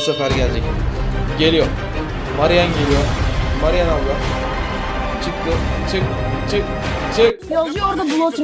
Bu sefer gelecek. Geliyor. Marian geliyor. Marian abla. Çıktı. Çık. Çık. Çık. Yazıyor orada blok.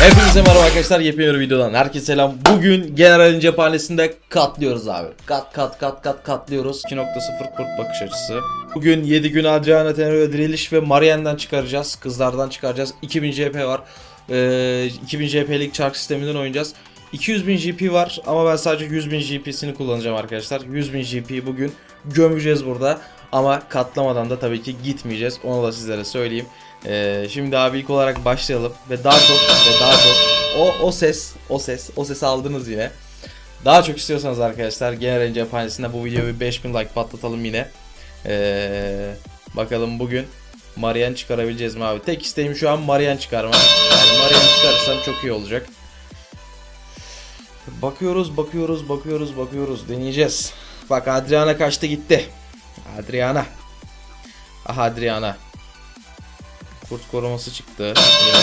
Hepinize merhaba arkadaşlar. Yepyeni bir videodan herkese selam. Bugün Generalin cephanesinde katlıyoruz abi. Kat kat kat kat katlıyoruz. 2.0 kurt bakış açısı. Bugün 7 gün Adriana Tenero Diriliş ve Marianne'den çıkaracağız. Kızlardan çıkaracağız. 2000 JP var. Ee, 2000 JP'lik çark sisteminden oynayacağız. 200 bin GP var ama ben sadece 100 bin GP'sini kullanacağım arkadaşlar. 100 bin GP'yi bugün gömeceğiz burada. Ama katlamadan da tabii ki gitmeyeceğiz. Onu da sizlere söyleyeyim. Ee, şimdi abi ilk olarak başlayalım ve daha çok ve daha çok o o ses o ses o sesi aldınız yine. Daha çok istiyorsanız arkadaşlar Generalin cephanesinde bu videoyu bir 5000 like patlatalım yine. Ee, bakalım bugün Marian çıkarabileceğiz mi abi? Tek isteğim şu an Marian çıkarmak. Yani Marian çıkarırsam çok iyi olacak. Bakıyoruz, bakıyoruz, bakıyoruz, bakıyoruz. Deneyeceğiz. Bak Adriana kaçtı gitti. Adriana. Ah Adriana. Kurt koruması çıktı. Yine.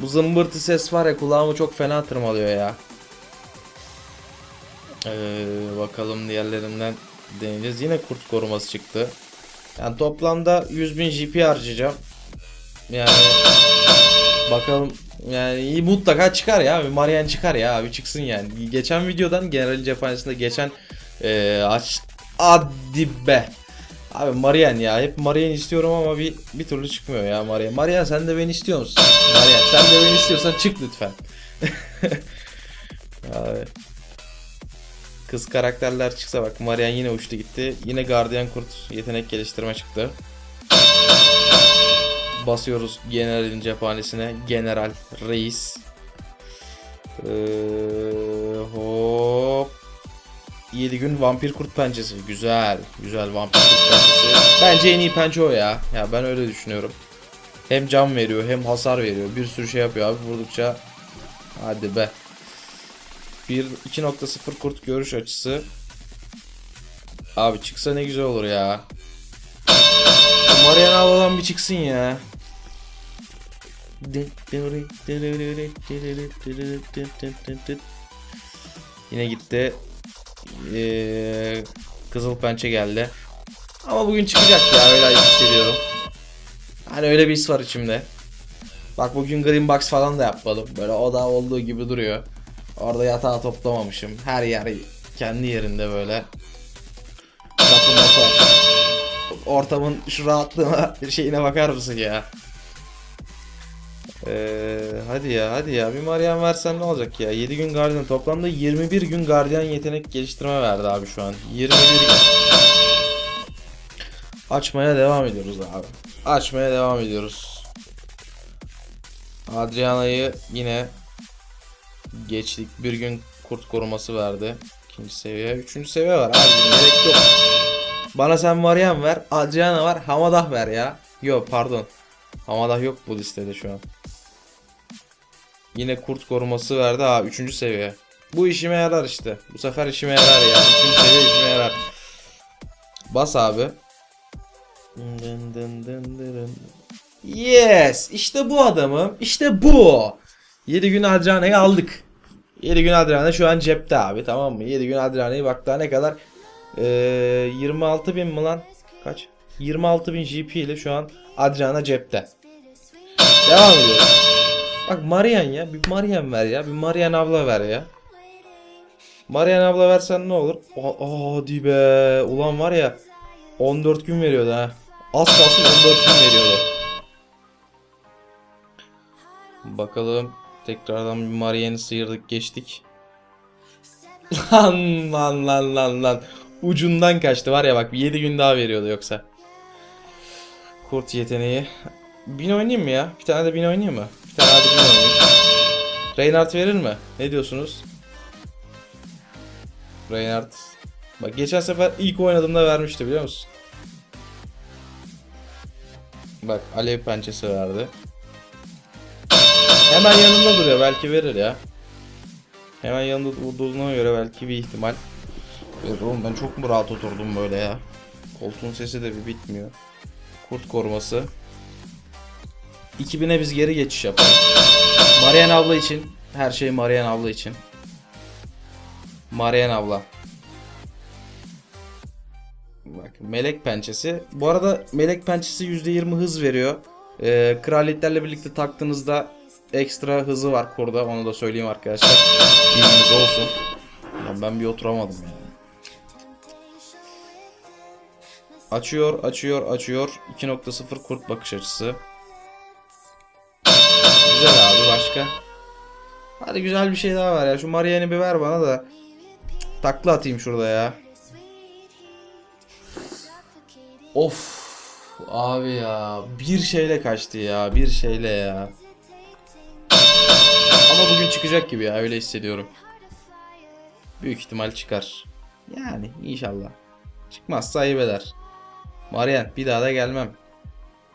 Bu zımbırtı ses var ya kulağımı çok fena tırmalıyor ya. Ee, bakalım diğerlerinden deneyeceğiz. Yine kurt koruması çıktı. Yani toplamda 100.000 GP harcayacağım. Yani bakalım yani mutlaka çıkar ya. Bir Marian çıkar ya abi çıksın yani. Geçen videodan genel cephanesinde geçen ee, aç hadi be. Abi Marian ya hep Marian istiyorum ama bir bir türlü çıkmıyor ya Marian. Marian sen de beni istiyor musun? Marian sen de beni istiyorsan çık lütfen. Abi. Kız karakterler çıksa bak Marian yine uçtu gitti. Yine Guardian Kurt yetenek geliştirme çıktı. Basıyoruz General'in cephanesine. General Reis. Ee, hop. 7 gün vampir kurt pençesi. Güzel. Güzel vampir kurt pençesi. Bence en iyi pençe o ya. Ya ben öyle düşünüyorum. Hem can veriyor hem hasar veriyor. Bir sürü şey yapıyor abi vurdukça. Hadi be. Bir 2.0 kurt görüş açısı. Abi çıksa ne güzel olur ya. Mariana abladan bir çıksın ya. Yine gitti. Ee, Kızıl pençe geldi. Ama bugün çıkacak ya öyle hissediyorum. Hani öyle bir his var içimde. Bak bugün Green Box falan da yapmadım. Böyle oda olduğu gibi duruyor. Orada yatağı toplamamışım. Her yer kendi yerinde böyle. Mapı açık. Ortamın şu rahatlığına şeyine bakar mısın ya? Ee, hadi ya hadi ya bir Marian versen ne olacak ya 7 gün gardiyan toplamda 21 gün gardiyan yetenek geliştirme verdi abi şu an 21 gün Açmaya devam ediyoruz abi Açmaya devam ediyoruz Adriana'yı yine Geçtik bir gün kurt koruması verdi İkinci seviye üçüncü seviye var abi gerek yok Bana sen Marian ver Adriana var Hamadah ver ya Yok pardon Hamadah yok bu listede şu an Yine kurt koruması verdi. Ha 3. seviye. Bu işime yarar işte. Bu sefer işime yarar yani. 3. seviye işime yarar. Bas abi. Yes. İşte bu adamım. İşte bu. 7 gün Adriana'yı aldık. 7 gün Adriana şu an cepte abi tamam mı? 7 gün Adriana'yı bak daha ne kadar? Ee, 26 bin mi lan? Kaç? 26 bin GP ile şu an Adriana cepte. Devam ediyoruz. Bak Marian ya. Bir Marian ver ya. Bir Marian abla ver ya. Marian abla versen ne olur? Hadi be. Ulan var ya. 14 gün veriyordu ha. Az kalsın 14 gün veriyordu. Bakalım. Tekrardan bir Marian'ı sıyırdık geçtik. Lan lan lan lan lan. Ucundan kaçtı var ya bak 7 gün daha veriyordu yoksa. Kurt yeteneği. Bin oynayayım mı ya? Bir tane de bin oynayayım mı? Bir tane hadi bin oynayayım. Reinhardt verir mi? Ne diyorsunuz? Reinhardt. Bak geçen sefer ilk oynadığımda vermişti biliyor musun? Bak alev pençesi verdi. Hemen yanında duruyor belki verir ya. Hemen yanında durduğuna göre belki bir ihtimal. Verir oğlum ben çok mu rahat oturdum böyle ya. Koltuğun sesi de bir bitmiyor. Kurt koruması. 2000'e biz geri geçiş yapalım. Marian abla için. Her şey Marian abla için. Marian abla. Bak melek pençesi. Bu arada melek pençesi %20 hız veriyor. Ee, kraliyetlerle birlikte taktığınızda ekstra hızı var kurda. Onu da söyleyeyim arkadaşlar. Bilginiz olsun. Lan ben bir oturamadım ya. Açıyor, açıyor, açıyor. 2.0 kurt bakış açısı. Güzel abi başka. Hadi güzel bir şey daha var ya. Şu Marianne'i bir ver bana da. Takla atayım şurada ya. Of. Abi ya. Bir şeyle kaçtı ya. Bir şeyle ya. Ama bugün çıkacak gibi ya. Öyle hissediyorum. Büyük ihtimal çıkar. Yani inşallah. Çıkmazsa ayıp eder. Marian bir daha da gelmem.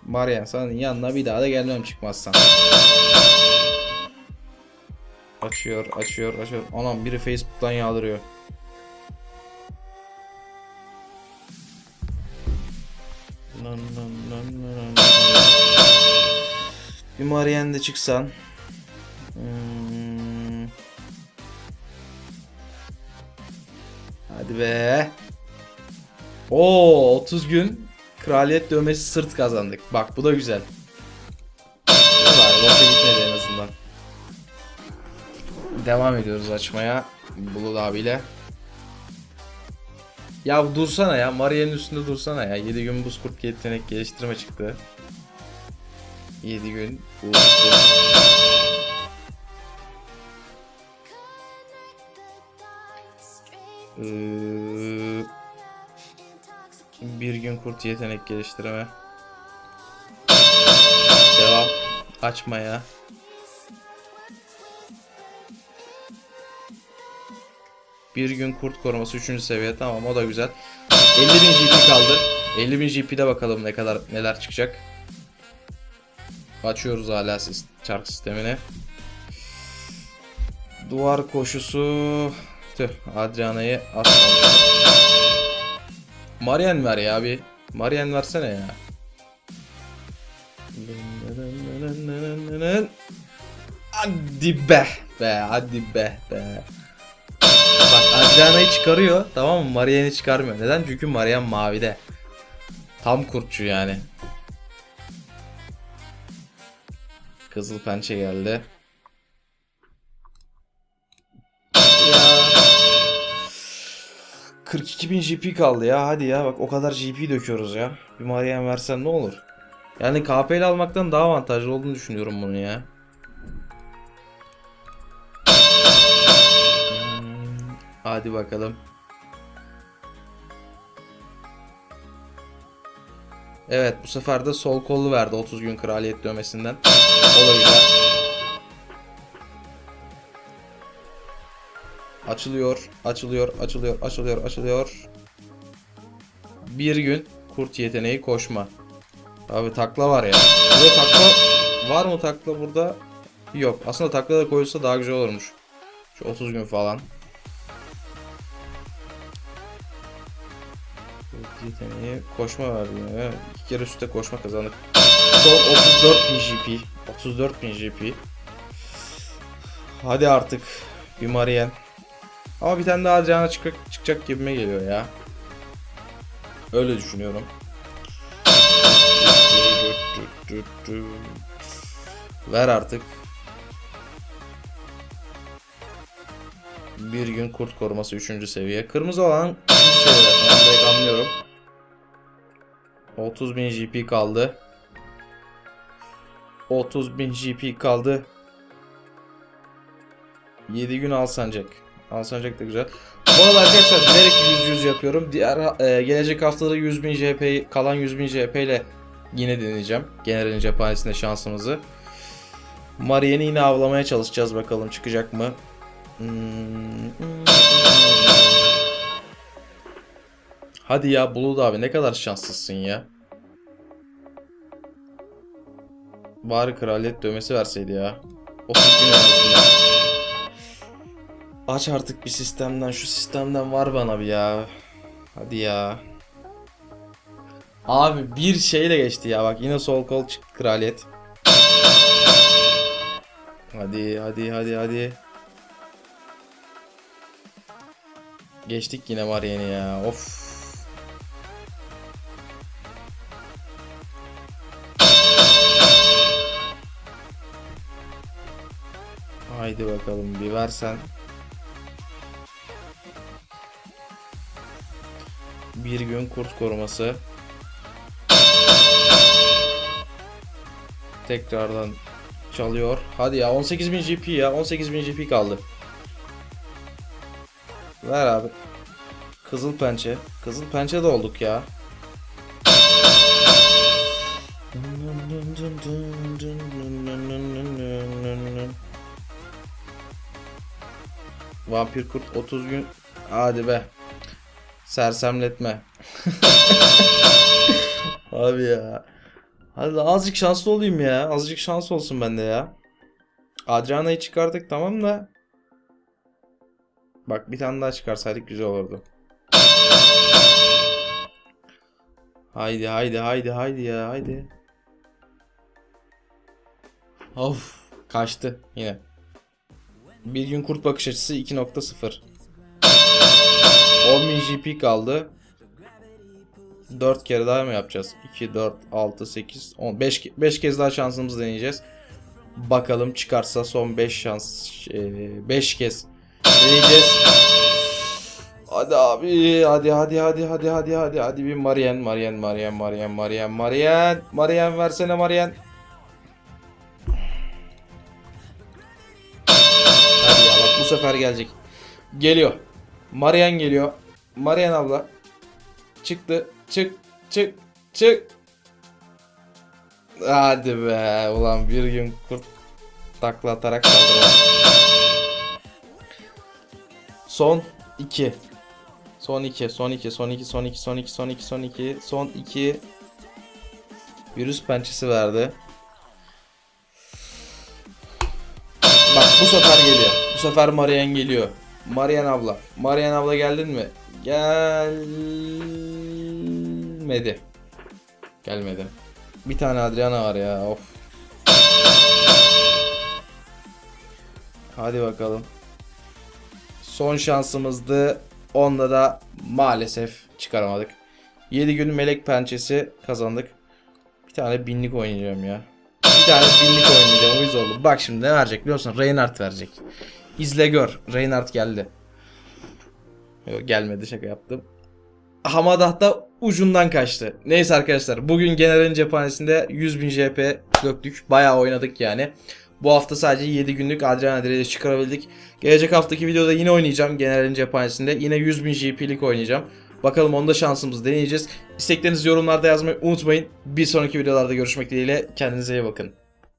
Marian senin yanına bir daha da gelmem çıkmazsan. Açıyor, açıyor, açıyor. Anam biri Facebook'tan yağdırıyor. Bir Marian de çıksan. Hadi be. Oo 30 gün kraliyet dövmesi sırt kazandık. Bak bu da güzel. Var, boşa gitmedi en azından. Devam ediyoruz açmaya. Bulut abiyle. Ya dursana ya. Maria'nın üstünde dursana ya. 7 gün buz kurt yetenek geliştirme çıktı. 7 gün buz Ee, bir gün kurt yetenek geliştirme. Devam. Açmaya. Bir gün kurt koruması 3. seviye tamam o da güzel. 50.000 GP kaldı. 50.000 GP'de bakalım ne kadar neler çıkacak. Açıyoruz hala çark sistemini. Duvar koşusu. Tüh Adriana'yı atmamıştım. Marian ver ya bir. Marian versene ya. Hadi be be hadi be be. Bak Adriana'yı çıkarıyor tamam mı? Marian'ı çıkarmıyor. Neden? Çünkü Marian mavide. Tam kurtçu yani. Kızıl pençe geldi. 42.000 GP kaldı ya hadi ya bak o kadar GP döküyoruz ya. Bir Marian versen ne olur? Yani KP ile almaktan daha avantajlı olduğunu düşünüyorum bunu ya. Hmm, Hadi bakalım. Evet bu sefer de sol kollu verdi 30 gün kraliyet dövmesinden. O Açılıyor, açılıyor, açılıyor, açılıyor, açılıyor. Bir gün kurt yeteneği koşma. Abi takla var ya. Burada takla var mı takla burada? Yok. Aslında takla da koyulsa daha güzel olurmuş. Şu 30 gün falan. Yeteneği koşma var yine. İki kere üstte koşma kazandık. Son 34.000 GP. 34.000 GP. Hadi artık bir Marian. Ama bir tane daha Adriana çıkacak, çıkacak gibime geliyor ya. Öyle düşünüyorum. Ver artık. Bir gün kurt koruması 3. seviye. Kırmızı olan 3. seviye. Ben anlıyorum. 30.000 GP kaldı. 30.000 GP kaldı. 7 gün Alsancak. Alsancak da güzel. Bu arada arkadaşlar bilerek 100-100 yapıyorum. Diğer e, gelecek haftada 100.000 JP kalan 100.000 JP ile yine deneyeceğim. Generalin cephanesinde şansımızı. Marianne'i yine avlamaya çalışacağız bakalım çıkacak mı? Hadi ya Bulut abi ne kadar şanslısın ya. Bari kraliyet dövmesi verseydi ya. 30 gün en azından. Aç artık bir sistemden. Şu sistemden var bana bir ya. Hadi ya. Abi bir şeyle geçti ya bak yine sol kol çıktı kraliyet. Hadi hadi hadi hadi. Geçtik yine var yeni ya. Of. Haydi bakalım bir versen. Bir gün kurt koruması. Tekrardan çalıyor. Hadi ya 18.000 GP ya 18.000 GP kaldı. Ver abi. Kızıl pençe. Kızıl pençe de olduk ya. Vampir kurt 30 gün. Hadi be. Sersemletme. Abi ya. Hadi azıcık şanslı olayım ya. Azıcık şans olsun bende ya. Adriana'yı çıkardık tamam da. Bak bir tane daha çıkarsaydık güzel olurdu. Haydi haydi haydi haydi ya haydi. Of kaçtı yine. Bir gün kurt bakış açısı 2.0. 10.000 GP kaldı. 4 kere daha mı yapacağız? 2, 4, 6, 8, 10. 5, 5 kez daha şansımızı deneyeceğiz. Bakalım çıkarsa son 5 şans. 5 kez deneyeceğiz. Hadi abi. Hadi hadi hadi hadi hadi hadi. Hadi bir Marian Marian Marian Marian Marian Marian. Marian versene Marian. Hadi ya bak bu sefer gelecek. Geliyor. Marian geliyor. Marian abla. Çıktı. Çık. Çık. Çık. Hadi be. Ulan bir gün kurt takla atarak saldırma. Son 2. Son 2. Son 2. Son 2. Son 2. Son 2. Son 2. Son 2. Son 2. Virüs pençesi verdi. Bak bu sefer geliyor. Bu sefer Marian geliyor. Marian abla. Marian abla geldin mi? Gelmedi. Gelmedi. Bir tane Adriana var ya. Of. Hadi bakalım. Son şansımızdı. Onda da maalesef çıkaramadık. 7 gün melek pençesi kazandık. Bir tane binlik oynayacağım ya. Bir tane binlik oynayacağım. Uyuz oldu. Bak şimdi ne verecek biliyor musun? Reinhardt verecek. İzle gör. Reinhardt geldi. Yok gelmedi şaka yaptım. Hamadah da ucundan kaçtı. Neyse arkadaşlar bugün General'in cephanesinde 100.000 JP döktük. Bayağı oynadık yani. Bu hafta sadece 7 günlük Adriana Dire'yi çıkarabildik. Gelecek haftaki videoda yine oynayacağım General'in cephanesinde. Yine 100.000 JP'lik oynayacağım. Bakalım onda şansımızı deneyeceğiz. İsteklerinizi yorumlarda yazmayı unutmayın. Bir sonraki videolarda görüşmek dileğiyle. Kendinize iyi bakın.